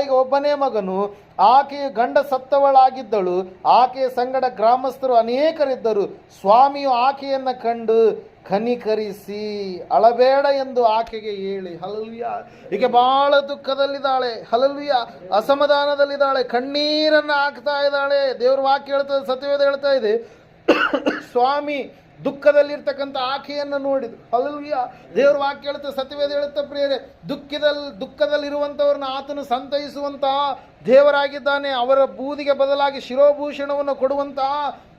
ತಾಯಿಗೆ ಒಬ್ಬನೇ ಮಗನು, ಆಕೆಯ ಗಂಡ ಸತ್ತವಳಾಗಿದ್ದಳು, ಆಕೆಯ ಸಂಗಡ ಗ್ರಾಮಸ್ಥರು ಅನೇಕರಿದ್ದರು. ಸ್ವಾಮಿಯು ಆಕೆಯನ್ನು ಕಂಡು, ಕನಿಕರಿಸಿ, ಅಳಬೇಡ ಎಂದು ಆಕೆಗೆ ಹೇಳಿ ಹಲಲ್ವಿಯ ಈಗ ಬಹಳ ದುಃಖದಲ್ಲಿದ್ದಾಳೆ ಹಲಲ್ವಿಯ ಅಸಮಾಧಾನದಲ್ಲಿದ್ದಾಳೆ, ಕಣ್ಣೀರನ್ನು ಹಾಕ್ತಾ ಇದ್ದಾಳೆ. ದೇವ್ರ ವಾಕ್ಯ ಹೇಳ್ತದೆ, ಸತ್ಯವೇದ ಹೇಳ್ತಾ ಇದೆ. ಸ್ವಾಮಿ ದುಃಖದಲ್ಲಿರ್ತಕ್ಕಂಥ ಆಕೆಯನ್ನು ನೋಡಿದ್ರು. ಅಲ್ಲಿಯ ದೇವ್ರ ವಾಕ್ಯ ಹೇಳುತ್ತೆ ಸತ್ಯವೇದ ಹೇಳುತ್ತೆ ಪ್ರಿಯರೇ ದುಃಖದಲ್ಲಿ ದುಃಖದಲ್ಲಿರುವಂಥವ್ರನ್ನ ಆತನು ಸಂತೈಸುವಂತಹ ದೇವರಾಗಿದ್ದಾನೆ, ಅವರ ಬೂದಿಗೆ ಬದಲಾಗಿ ಶಿರೋಭೂಷಣವನ್ನು ಕೊಡುವಂತಹ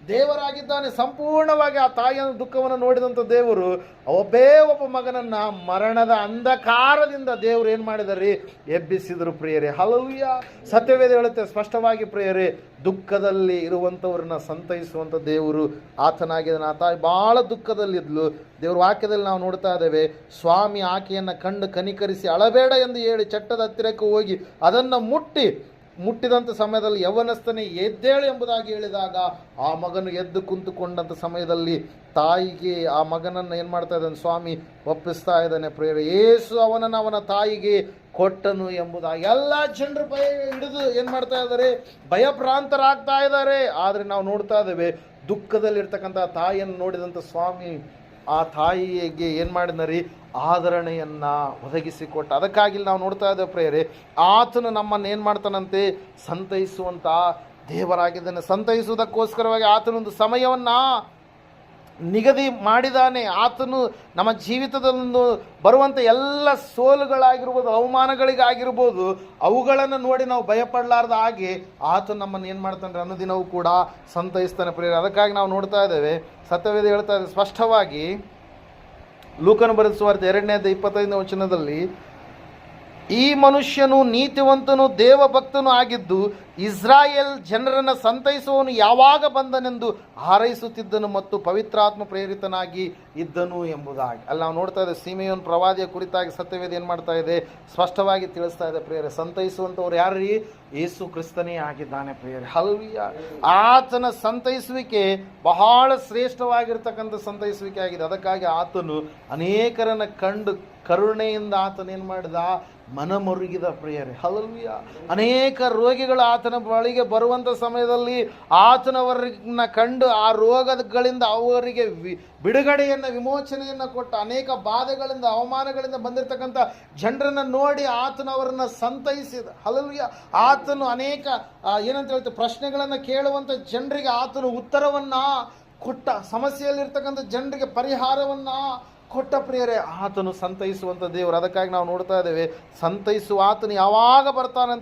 ದೇವರಾಗಿದ್ದಾನೆ, ಸಂಪೂರ್ಣವಾಗಿ ಆ ತಾಯಿಯ ದುಃಖವನ್ನು ನೋಡಿದಂಥ ದೇವರು ಒಬ್ಬೇ ಒಬ್ಬ ಮಗನನ್ನು ಮರಣದ ಅಂಧಕಾರದಿಂದ ದೇವರು ಏನು ಮಾಡಿದಾರೆ? ಎಬ್ಬಿಸಿದರು ಪ್ರಿಯರೇ. ಹಲವ್ಯ ಸತ್ಯವೇದ ಹೇಳುತ್ತೆ ಸ್ಪಷ್ಟವಾಗಿ ಪ್ರಿಯರೇ, ದುಃಖದಲ್ಲಿ ಇರುವಂಥವ್ರನ್ನ ಸಂತೈಸುವಂಥ ದೇವರು ಆತನಾಗಿದ್ದಾನೆ. ಆ ತಾಯಿ ಭಾಳ ದುಃಖದಲ್ಲಿದ್ಲು. ದೇವ್ರ ವಾಕ್ಯದಲ್ಲಿ ನಾವು ನೋಡ್ತಾ ಇದ್ದೇವೆ, ಸ್ವಾಮಿ ಆಕೆಯನ್ನು ಕಂಡು ಕನಿಕರಿಸಿ ಅಳಬೇಡ ಎಂದು ಹೇಳಿ ಚಟ್ಟದ ಹತ್ತಿರಕ್ಕೆ ಹೋಗಿ ಅದನ್ನು ಮುಟ್ಟಿ ಮುಟ್ಟಿದಂಥ ಸಮಯದಲ್ಲಿ ಯವನಸ್ಥನೇ ಎದ್ದೇಳು ಎಂಬುದಾಗಿ ಹೇಳಿದಾಗ ಆ ಮಗನು ಎದ್ದು ಕುಂತುಕೊಂಡಂಥ ಸಮಯದಲ್ಲಿ ತಾಯಿಗೆ ಆ ಮಗನನ್ನು ಏನು ಮಾಡ್ತಾ ಇದ್ದಾನೆ, ಸ್ವಾಮಿ, ಒಪ್ಪಿಸ್ತಾ ಇದ್ದಾನೆ ಪ್ರೇರ ಏಸು ಅವನನ್ನು ಅವನ ತಾಯಿಗೆ ಕೊಟ್ಟನು ಎಂಬುದಾಗಿ ಎಲ್ಲ ಜನರು ಭಯ ಹಿಡಿದು ಏನು ಮಾಡ್ತಾ ಇದ್ದಾರೆ, ಭಯಭ್ರಾಂತರಾಗ್ತಾ ಇದ್ದಾರೆ. ಆದರೆ ನಾವು ನೋಡ್ತಾ ಇದ್ದೇವೆ ದುಃಖದಲ್ಲಿರ್ತಕ್ಕಂಥ ತಾಯಿಯನ್ನು ನೋಡಿದಂಥ ಸ್ವಾಮಿ ಆ ತಾಯಿಗೆ ಏನು ಮಾಡಿದ್ನರಿ ಆದರಣೆಯನ್ನು ಒದಗಿಸಿಕೊಟ್ಟ. ಅದಕ್ಕಾಗಿ ನಾವು ನೋಡ್ತಾ ಇದ್ದೇವೆ ಪ್ರೇಯರೆ, ಆತನು ನಮ್ಮನ್ನು ಏನು ಮಾಡ್ತಾನಂತೆ? ಸಂತೈಸುವಂತ ದೇವರಾಗಿದ್ದಾನೆ. ಸಂತೈಸುವುದಕ್ಕೋಸ್ಕರವಾಗಿ ಆತನೊಂದು ಸಮಯವನ್ನ ನಿಗದಿ ಮಾಡಿದಾನೆ. ಆತನು ನಮ್ಮ ಜೀವಿತದಲ್ಲೊಂದು ಬರುವಂಥ ಎಲ್ಲ ಸೋಲುಗಳಾಗಿರ್ಬೋದು, ಅವಮಾನಗಳಿಗಾಗಿರ್ಬೋದು, ಅವುಗಳನ್ನು ನೋಡಿ ನಾವು ಭಯಪಡಲಾರ್ದ ಹಾಗೆ ಆತ ನಮ್ಮನ್ನು ಏನು ಮಾಡ್ತಾನೆ ಅನ್ನೋದಿನವೂ ಕೂಡ ಸಂತೈಸ್ತಾನೆ ಪ್ರಿಯರು. ಅದಕ್ಕಾಗಿ ನಾವು ನೋಡ್ತಾ ಇದ್ದೇವೆ, ಸತ್ಯವೇದ ಹೇಳ್ತಾ ಇದ್ದೇವೆ ಸ್ಪಷ್ಟವಾಗಿ ಲೂಕನು ಬರೆದ ಸುವಾರ್ತೆ ಎರಡನೇದ ಇಪ್ಪತ್ತೈದನೇ ವಚನದಲ್ಲಿ ಈ ಮನುಷ್ಯನು ನೀತಿವಂತನು, ದೇವಭಕ್ತನು ಆಗಿದ್ದು ಇಸ್ರಾಯೇಲ್ ಜನರನ್ನು ಸಂತೈಸುವವನು ಯಾವಾಗ ಬಂದನೆಂದು ಹಾರೈಸುತ್ತಿದ್ದನು ಮತ್ತು ಪವಿತ್ರಾತ್ಮ ಪ್ರೇರಿತನಾಗಿ ಇದ್ದನು ಎಂಬುದಾಗಿ. ಅಲ್ಲಿ ನಾವು ನೋಡ್ತಾ ಇದ್ದೇವೆ, ಸೀಮೆಯೋನ್ ಪ್ರವಾದಿಯ ಕುರಿತಾಗಿ ಸತ್ಯವೇದ ಏನು ಮಾಡ್ತಾ ಇದೆ? ಸ್ಪಷ್ಟವಾಗಿ ತಿಳಿಸ್ತಾ ಇದೆ, ಪ್ರಿಯರೇ, ಸಂತೈಸುವಂಥವ್ರು ಯಾರ್ರೀ? ಯೇಸು ಕ್ರಿಸ್ತನೇ ಆಗಿದ್ದಾನೆ, ಪ್ರಿಯರೇ. ಹಲ್ವಿಯ ಆತನ ಸಂತೈಸುವಿಕೆ ಬಹಳ ಶ್ರೇಷ್ಠವಾಗಿರ್ತಕ್ಕಂಥ ಸಂತೈಸುವಿಕೆ ಆಗಿದೆ. ಅದಕ್ಕಾಗಿ ಆತನು ಅನೇಕರನ್ನು ಕಂಡು ಕರುಣೆಯಿಂದ ಆತನೇನು ಮಾಡಿದ? ಮನಮರುಗಿದ ಪ್ರಿಯರೇ ಹಲವಿಯ ಅನೇಕ ರೋಗಿಗಳು ಆತನ ಬಳಿಗೆ ಬರುವಂಥ ಸಮಯದಲ್ಲಿ ಆತನವರನ್ನ ಕಂಡು ಆ ರೋಗಗಳಿಂದ ಅವರಿಗೆ ವಿ, ಬಿಡುಗಡೆಯನ್ನು, ವಿಮೋಚನೆಯನ್ನು ಕೊಟ್ಟ ಅನೇಕ ಬಾಧೆಗಳಿಂದ, ಅವಮಾನಗಳಿಂದ ಬಂದಿರತಕ್ಕಂಥ ಜನರನ್ನು ನೋಡಿ ಆತನವರನ್ನ ಸಂತೈಸಿದ. ಹಲವಿಯ ಆತನು ಅನೇಕ ಏನಂತ ಹೇಳ್ತಾರೆ ಪ್ರಶ್ನೆಗಳನ್ನು ಕೇಳುವಂಥ ಜನರಿಗೆ ಆತನು ಉತ್ತರವನ್ನು ಕೊಟ್ಟ. ಸಮಸ್ಯೆಯಲ್ಲಿರ್ತಕ್ಕಂಥ ಜನರಿಗೆ ಪರಿಹಾರವನ್ನ ಕೊಟ್ಟ ಪ್ರಿಯರೇ ಆತನು ಸಂತೈಸುವಂಥ ದೇವರು. ಅದಕ್ಕಾಗಿ ನಾವು ನೋಡ್ತಾ ಇದ್ದೇವೆ ಸಂತೈಸುವ ಆತನು ಯಾವಾಗ ಬರ್ತಾನಂತ